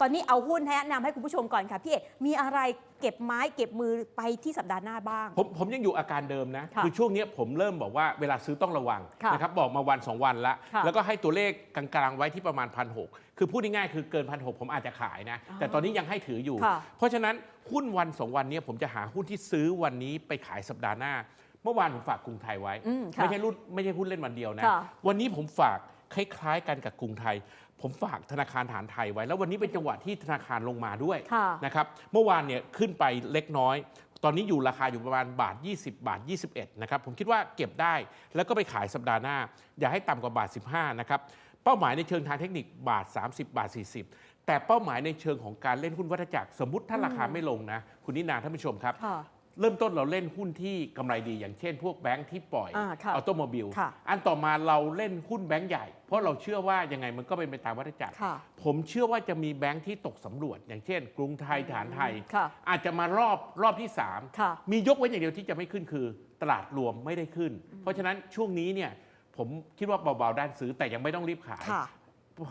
ตอนนี้เอาหุ้นแนะนำให้คุณผู้ชมก่อนค่ะพี่เอกมีอะไรเก็บไม้เก็บมือไปที่สัปดาห์หน้าบ้าง ผมผมยังอยู่อาการเดิมนะค่ะอช่วงเนี้ยผมเริ่มบอกว่าเวลาซื้อต้องระวังค่ะนะครับบอกมาวัน 2 วันละ ค่ะแล้วก็ให้ตัวเลขกลางๆไว้ที่ประมาณพันหคือพูดง่ายๆคือเกินพันหผมอาจจะขายนะ แต่ตอนนี้ยังให้ถืออยู่ ค่ะ เพราะฉะนั้นหุ้นวัน 2 วันเนี้ยผมจะหาหุ้นที่ซื้อวันนี้ไปขายสัปดาห์หน้า เมื่อวานผมฝากกรุงไทยไว้ อืมค่ะ ไม่ใช่รุ่นไม่ใช่หุ้นเล่นวันเดียวนะ ค่ะ วันนี้ผมฝากคล้ายๆกันกับกรุงไทย ผมฝากธนาคารฐานไทยไว้ แล้ววันนี้เป็นจังหวะที่ธนาคารลงมาด้วยค่ะนะครับเมื่อวานเนี่ยขึ้นไปเล็กน้อย ตอนนี้อยู่ราคาอยู่ประมาณบาท 20 บาท 21 นะครับ ผมคิดว่าเก็บได้แล้วก็ไปขายสัปดาห์หน้า อย่าให้ต่ำกว่าบาท 15 นะครับ เป้าหมายในเชิงทางเทคนิคบาท 30 บาท 40 แต่เป้าหมายในเชิงของการเล่นหุ้นวัฏจักรสมมติถ้าราคาไม่ลงนะ คุณนินาท่านผู้ชมครับค่ะ เริ่มต้นเราเล่นหุ้นที่กำไรดี อย่างเช่น พวกแบงค์ที่ปล่อยอ่าค่ะออโตโมบิลค่ะอันต่อมาเราเล่นหุ้นแบงค์ใหญ่ เพราะเราเชื่อว่ายังไงมันก็เป็นไปตามวัฏจักรค่ะผมเชื่อว่าจะมีแบงค์ที่ตกสำรวจ อย่างเช่น กรุงไทยฐานไทยค่ะอาจจะมารอบรอบที่ค่ะ3มียกเว้นอย่างเดียวที่จะไม่ขึ้นคือ ตลาดรวมไม่ได้ขึ้น เพราะฉะนั้นช่วงนี้เนี่ยผมคิดว่าเบาๆด้านซื้อแต่ยังไม่ต้องรีบขายค่ะ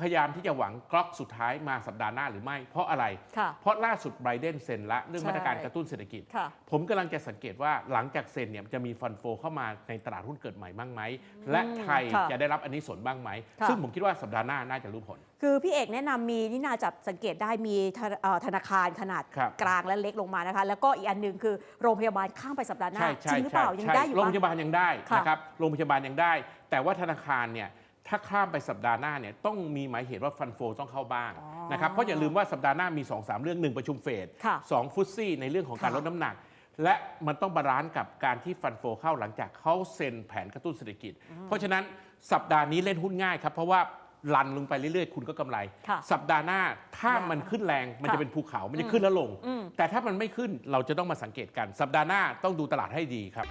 พยายามที่จะหวังกล็อกสุดท้ายมาสัปดาห์หน้าหรือไม่ เพราะอะไรค่ะเพราะล่าสุดไบเดนเซ็นละเรื่องใช่มาตรการกระตุ้นเศรษฐกิจค่ะผมกำลังจะสังเกตว่าหลังจากเซ็นเนี่ยจะมีฟันโฟเข้ามาในตลาดหุ้นเกิดใหม่บ้างไหม และไทยค่ะจะได้รับอันนี้ส่วนบ้างไหมค่ะซึ่งผมคิดว่าสัปดาห์หน้าน่าจะรู้ผล คือพี่เอกแนะนำมีนี่นาจับสังเกตได้มีธนาเอ่อธนาคารขนาดครับกลางและเล็กลงมานะคะ แล้วก็อีกอันหนึ่งคือโรงพยาบาลข้ามไปสัปดาห์หน้าใช่จใช่ริงหรือเปใช่ล่ายังใช่ได้อยู่โรงปะพยาบาลยังได้ค่ะนะครับโรงพยาบาลยังได้ แต่ว่าธนาคารเนี่ย ถ้าข้ามไปสัปดาห์หน้าเนี่ยต้องมีหมายเหตุว่าฟันโฟต้องเข้าบ้างอ๋อนะครับเพราะอย่าลืมว่าสัปดาห์หน้ามี 2 3 เรื่องหนึ่งประชุมเฟดค่ะสองฟุตซี่ในเรื่องของการค่ะลดน้ำหนัก และมันต้องบาลานซ์กับการที่ฟันโฟเข้าหลังจากเขาเซ็นแผนกระตุ้นเศรษฐกิจ เพราะฉะนั้นสัปดาห์นี้เล่นหุ้นง่ายครับเพราะว่าลันลงไปเรื่อยๆ คุณก็กำไรค่ะสัปดาห์หน้าถ้าค่ะมันขึ้นแรงมันค่ะจะเป็นภูเขามันจะขึ้นแล้วลงอืมแต่ถ้ามันไม่ขึ้นเราจะต้องมาสังเกตกัน สัปดาห์หน้าต้องดูตลาดให้ดีครับ